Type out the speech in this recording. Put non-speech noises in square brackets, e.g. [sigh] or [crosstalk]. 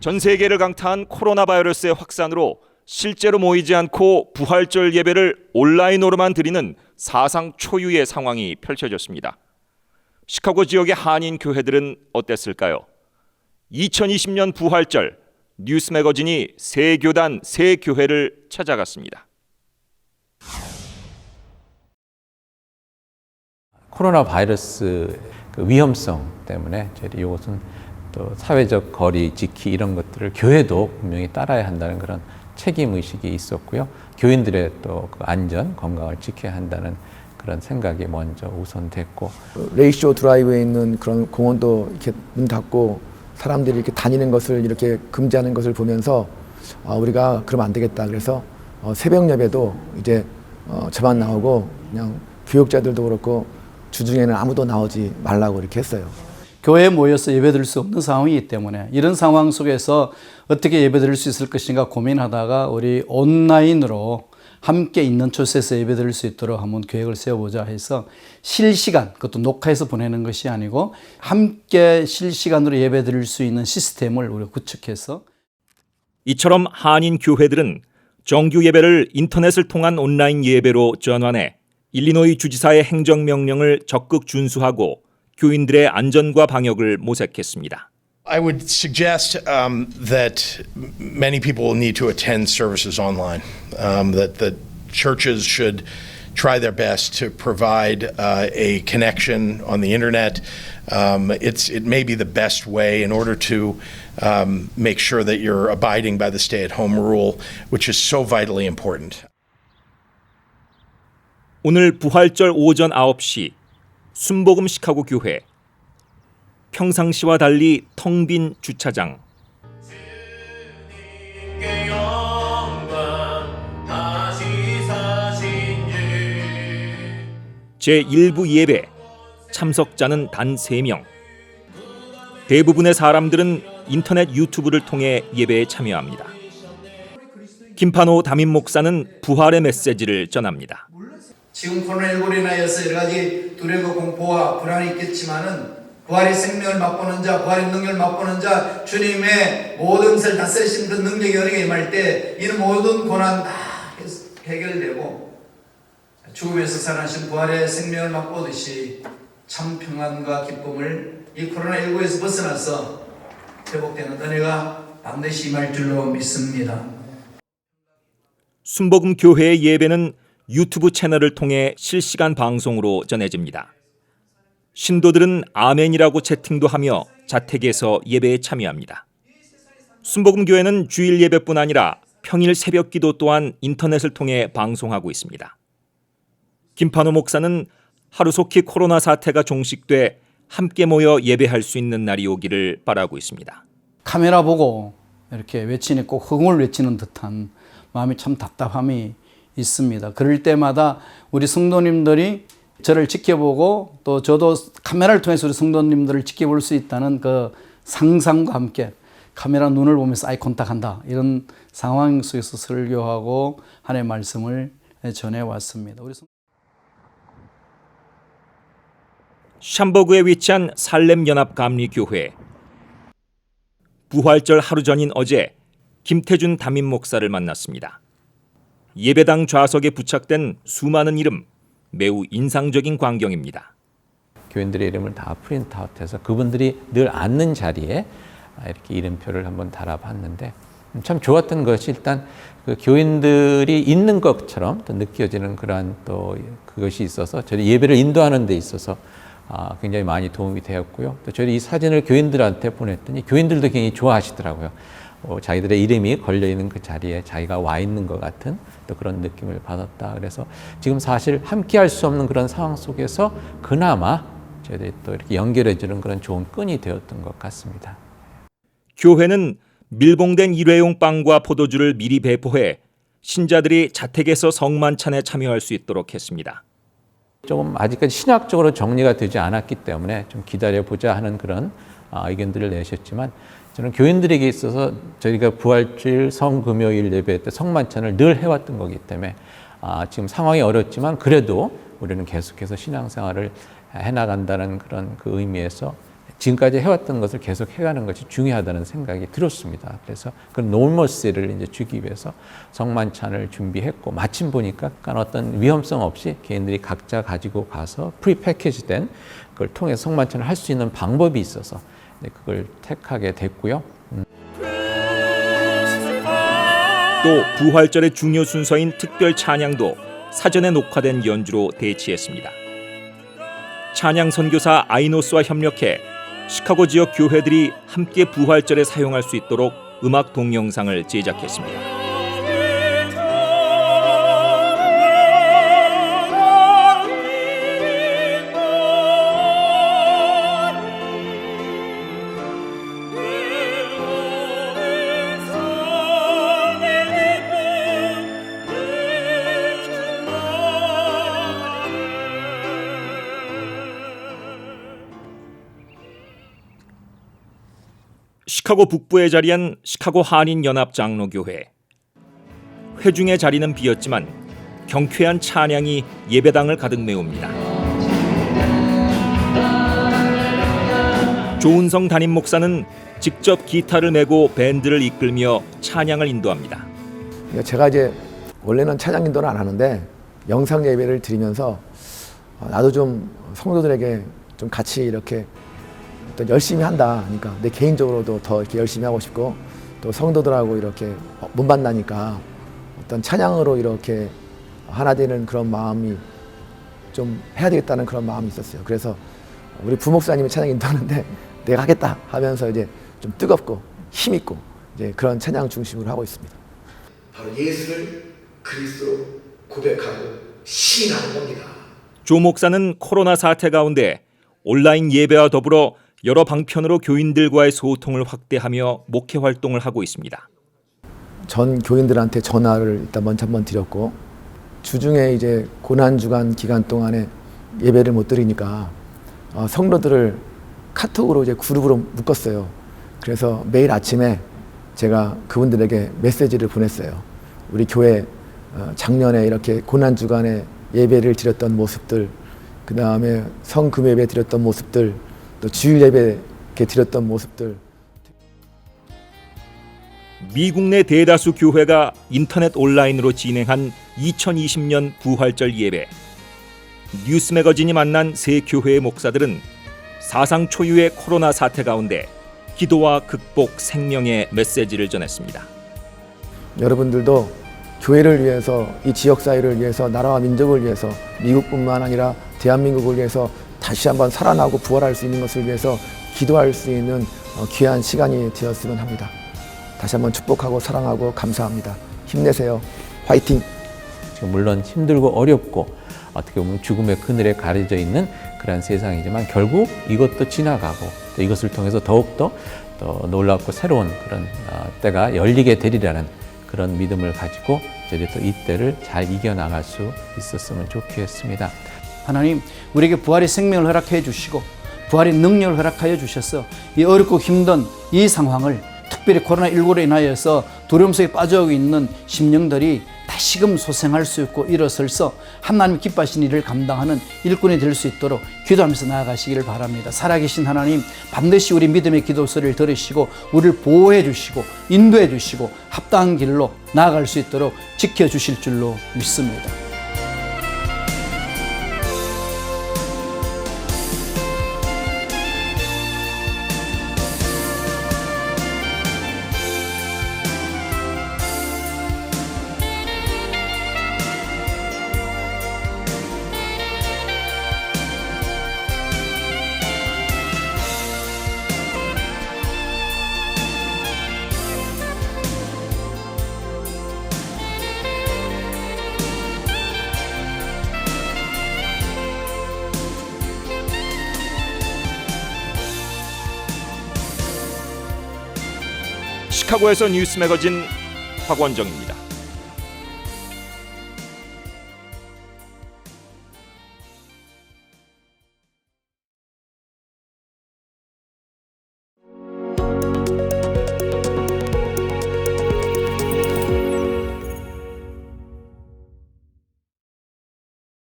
전 세계를 강타한 코로나 바이러스의 확산으로 실제로 모이지 않고 부활절 예배를 온라인으로만 드리는 사상 초유의 상황이 펼쳐졌습니다. 시카고 지역의 한인 교회들은 어땠을까요? 2020년 부활절 뉴스 매거진이 세 교단 세 교회를 찾아갔습니다. 코로나 바이러스 그 위험성 때문에 이것은 또 사회적 거리 지키 이런 것들을 교회도 분명히 따라야 한다는 그런 책임 의식이 있었고요. 교인들의 또 그 안전 건강을 지켜야 한다는 그런 생각이 먼저 우선됐고 레이쇼 드라이브에 있는 그런 공원도 이렇게 문 닫고 사람들이 이렇게 다니는 것을 이렇게 금지하는 것을 보면서 아, 우리가 그러면 안 되겠다. 그래서 어, 새벽 예배도 이제 어, 저만 나오고 그냥 교육자들도 그렇고 주중에는 아무도 나오지 말라고 이렇게 했어요. 교회에 모여서 예배드릴 수 없는 상황이기 때문에 이런 상황 속에서 어떻게 예배드릴 수 있을 것인가 고민하다가 우리 온라인으로 함께 있는 곳에서 예배드릴 수 있도록 한번 계획을 세워보자 해서 실시간 그것도 녹화해서 보내는 것이 아니고 함께 실시간으로 예배드릴 수 있는 시스템을 우리가 구축해서 이처럼 한인 교회들은 정규 예배를 인터넷을 통한 온라인 예배로 전환해 일리노이 주지사의 행정명령을 적극 준수하고 교인들의 안전과 방역을 모색했습니다. I would suggest um, that m- many people will need to attend services online. Um, that the churches should try their best to provide uh, a connection on the internet. Um, it's it may be the best way in order to um, make sure that you're abiding by the stay-at-home rule, which is so vitally important. 오늘 부활절 오전 9시 순복음 시카고 교회. 평상시와 달리 텅 빈 주차장. 제1부 예배. 참석자는 단 3명. 대부분의 사람들은 인터넷 유튜브를 통해 예배에 참여합니다. 김판호 담임 목사는 부활의 메시지를 전합니다. 지금 코로나19로 인하여서 여러 가지 두려움과 공포와 불안이 있겠지만은 부활의 생명을 맛보는 자, 부활의 능력을 맛보는 자, 주님의 모든 것을 다스리신 그 능력이 우리에게 임할 때 이는 모든 고난 다 해- 해결되고 죽음에서 살아나신 부활의 생명을 맛보듯이 참 평안과 기쁨을 이 코로나19에서 벗어나서 회복되는 은혜가 반드시 임할 줄로 믿습니다. 순복음 교회의 예배는 유튜브 채널을 통해 실시간 방송으로 전해집니다. 신도들은 아멘이라고 채팅도 하며 자택에서 예배에 참여합니다. 순복음 교회는 주일 예배뿐 아니라 평일 새벽 기도 또한 인터넷을 통해 방송하고 있습니다. 김판호 목사는 하루속히 코로나 사태가 종식돼 함께 모여 예배할 수 있는 날이 오기를 바라고 있습니다. 카메라 보고 이렇게 외치니 꼭 흥을 외치는 듯한 마음이 참 답답함이 있습니다. 그럴 때마다 우리 성도님들이 저를 지켜보고 또 저도 카메라를 통해서 우리 성도님들을 지켜볼 수 있다는 그 상상과 함께 카메라 눈을 보면서 아이 컨택한다 이런 상황 속에서 설교하고 하나님의 말씀을 전해 왔습니다. 우리 성- 샴버그에 위치한 살렘 연합 감리 교회. 부활절 하루 전인 어제 김태준 담임 목사를 만났습니다. 예배당 좌석에 부착된 수많은 이름 매우 인상적인 광경입니다. 교인들의 이름을 다 프린트아웃해서 그분들이 늘 앉는 자리에 아, 이렇게 이름표를 한번 달아봤는데 참 좋았던 것이 일단 그 교인들이 있는 것처럼 또 느껴지는 그러한 또 그것이 있어서 저희 예배를 인도하는 데 있어서 아, 굉장히 많이 도움이 되었고요. 또 저희 이 사진을 교인들한테 보냈더니 교인들도 굉장히 좋아하시더라고요. 어, 자기들의 이름이 걸려 있는 그 자리에 자기가 와 있는 것 같은 또 그런 느낌을 받았다. 그래서 지금 사실 함께 할 수 없는 그런 상황 속에서 그나마 저희들이 또 이렇게 연결해 주는 그런 좋은 끈이 되었던 것 같습니다. 교회는 밀봉된 일회용 빵과 포도주를 미리 배포해 신자들이 자택에서 성만찬에 참여할 수 있도록 했습니다. 조금 아직까지 신학적으로 정리가 되지 않았기 때문에 좀 기다려 보자 하는 그런 아, 의견들을 내셨지만 저는 교인들에게 있어서 저희가 부활주일 성금요일 예배 때 성만찬을 늘 해왔던 거기 때문에 아, 지금 상황이 어렵지만 그래도 우리는 계속해서 신앙생활을 해나간다는 그런 그 의미에서 지금까지 해왔던 것을 계속 해가는 것이 중요하다는 생각이 들었습니다. 그래서 그 노멀스를 이제 주기 위해서 성만찬을 준비했고 마침 보니까 어떤 위험성 없이 개인들이 각자 가지고 가서 프리 패키지된 그걸 통해 서 성만찬을 할 수 있는 방법이 있어서 그걸 택하게 됐고요. 또 부활절의 중요 순서인 특별 찬양도 사전에 녹화된 연주로 대치했습니다. 찬양 선교사 아이노스와 협력해 시카고 지역 교회들이 함께 부활절에 사용할 수 있도록 음악 동영상을 제작했습니다. 시카고 북부에 자리한 시카고 한인 연합 장로교회. 회중의 자리는 비었지만 경쾌한 찬양이 예배당을 가득 메웁니다. 조은성 담임 목사는 직접 기타를 메고 밴드를 이끌며 찬양을 인도합니다. 그러니까 제가 이제 원래는 찬양 인도는 안 하는데 영상 예배를 드리면서 어, 나도 좀 성도들에게 좀 같이 이렇게 어떤 열심히 한다. 그러니까 내 개인적으로도 더 이렇게 열심히 하고 싶고 또 성도들하고 이렇게 못 만나니까 어떤 찬양으로 이렇게 하나 되는 그런 마음이 좀 해야 되겠다는 그런 마음이 있었어요. 그래서 우리 부목사님이 찬양 인도하는데 [laughs] 내가 하겠다 하면서 이제 좀 뜨겁고 힘 있고 이제 그런 찬양 중심으로 하고 있습니다. 바로 예수를 그리스도로 고백하고 시인하는 겁니다. 조 목사는 코로나 사태 가운데 온라인 예배와 더불어 여러 방편으로 교인들과의 소통을 확대하며 목회 활동을 하고 있습니다. 전 교인들한테 전화를 일단 먼저 한번 드렸고 주중에 이제 고난 주간 기간 동안에 예배를 못 드리니까 어, 성도들을 카톡으로 이제 그룹으로 묶었어요. 그래서 매일 아침에 제가 그분들에게 메시지를 보냈어요. 우리 교회 어, 작년에 이렇게 고난 주간에 예배를 드렸던 모습들, 그 다음에 성금 예배 드렸던 모습들, 또 주일 예배 이렇게 드렸던 모습들. 미국 내 대다수 교회가 인터넷 온라인으로 진행한 2020년 부활절 예배. 뉴스 매거진이 만난 세 교회의 목사들은 사상 초유의 코로나 사태 가운데 기도와 극복 생명의 메시지를 전했습니다. 여러분들도 교회를 위해서 이 지역 사회를 위해서 나라와 민족을 위해서 미국뿐만 아니라 대한민국을 위해서 다시 한번 살아나고 부활할 수 있는 것을 위해서 기도할 수 있는 어, 귀한 시간이 되었으면 합니다. 다시 한번 축복하고 사랑하고 감사합니다. 힘내세요. 화이팅! 물론 힘들고 어렵고 어떻게 보면 죽음의 그늘에 가려져 있는 그런 세상이지만 결국 이것도 지나가고 또 이것을 통해서 더욱더 또 놀랍고 새로운 그런 어, 때가 열리게 되리라는 그런 믿음을 가지고 저희 또 이때를 잘 이겨나갈 수 있었으면 좋겠습니다. 하나님 우리에게 부활의 생명을 허락해 주시고 부활의 능력을 허락하여 주셔서 이 어렵고 힘든 이 상황을 특별히 코로나19로 인하여서 두려움 속에 빠져오고 있는 심령들이 다시금 소생할 수 있고 일어설서 하나님 기뻐하신 일을 감당하는 일꾼이 될 수 있도록 기도하면서 나아가시기를 바랍니다. 살아계신 하나님 반드시 우리 믿음의 기도 소리를 들으시고 우리를 보호해 주시고 인도해 주시고 합당한 길로 나아갈 수 있도록 지켜 주실 줄로 믿습니다. 시카고에서 뉴스 매거진 박원정입니다.